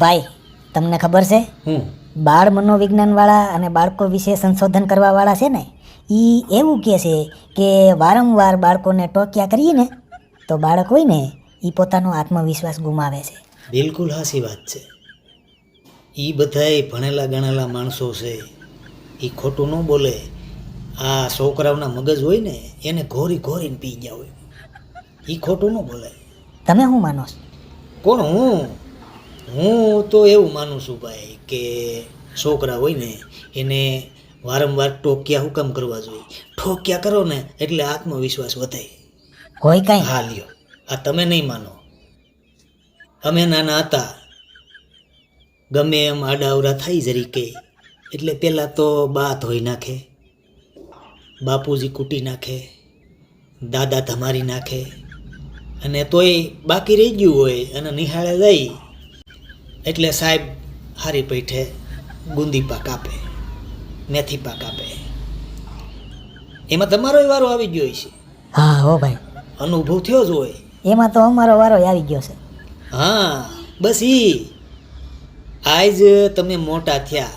ભાઈ તમને ખબર છે? હું બાળ મનોવિજ્ઞાનવાળા અને બાળકો વિશે સંશોધન કરવાવાળા છે ને એ એવું કહે છે કે વારંવાર બાળકોને ટોક્યા કરીએ ને તો બાળક હોય ને એ પોતાનો આત્મવિશ્વાસ ગુમાવે છે. બિલકુલ હાસી વાત છે. એ બધાય ભણેલા ગણેલા માણસો છે. એ ખોટું ન બોલે. આ છોકરાઓના મગજ હોય ને એને ઘોરી ઘોરીને પી ગયા હોય. એ ખોટું ન બોલે તમે શું માનો કોણ હું? હું તો એવું માનું છું ભાઈ કે છોકરા હોય ને એને વારંવાર ટોક્યા હુકમ કરવા જોઈએ. ઠોક્યા કરો ને એટલે આત્મવિશ્વાસ વધે. કોઈ કાંઈ? હા લ્યો. આ તમે નહીં માનો. અમે નાના હતા. ગમે એમ આડાવરા થઈ જરીકે એટલે પહેલાં તો બા ધોઈ નાખે. બાપુજી કૂટી નાખે. દાદા ધમારી નાખે. અને તોય બાકી રહી ગયું હોય અને નિહાળે જાય એટલે સાહેબ હારી પૈઠે ગુંદી પાક આપે મેથી પાક આપે. એમાં તમારોય વારો આવી ગયો છે હા હો ભાઈ. અનુભવ થયો જ હોય. એમાં તો અમારો વારો આવી ગયો છે. હા બસ ઈ. આજ તમે મોટા થયા.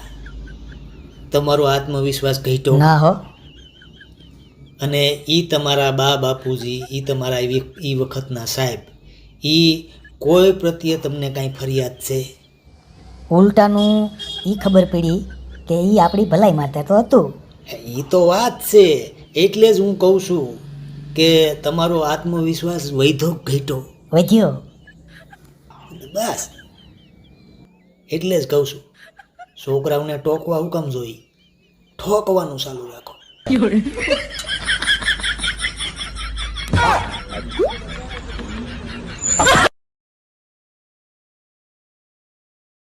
તમારો આત્મવિશ્વાસ ઘટ્યો. ના હો. અને ઈ તમારા બા બાપુજી ઈ તમારા ઈ વખતના સાહેબ ઈ કોઈ પ્રત્યે તમને કાંઈ ફરિયાદ છે? ઉલટાનું એ ખબર પડી કે એ આપણી ભલાઈ માટે તો હતું. એ તો વાત છે એટલે જ હું કહું છું કે તમારો આત્મવિશ્વાસ વૈધો ઘટ્યો? વધ્યો. બસ. એટલે જ કહું છું છોકરાઓને ટોકવા હુકમ જોઈ ઠોકવાનું ચાલુ રાખો.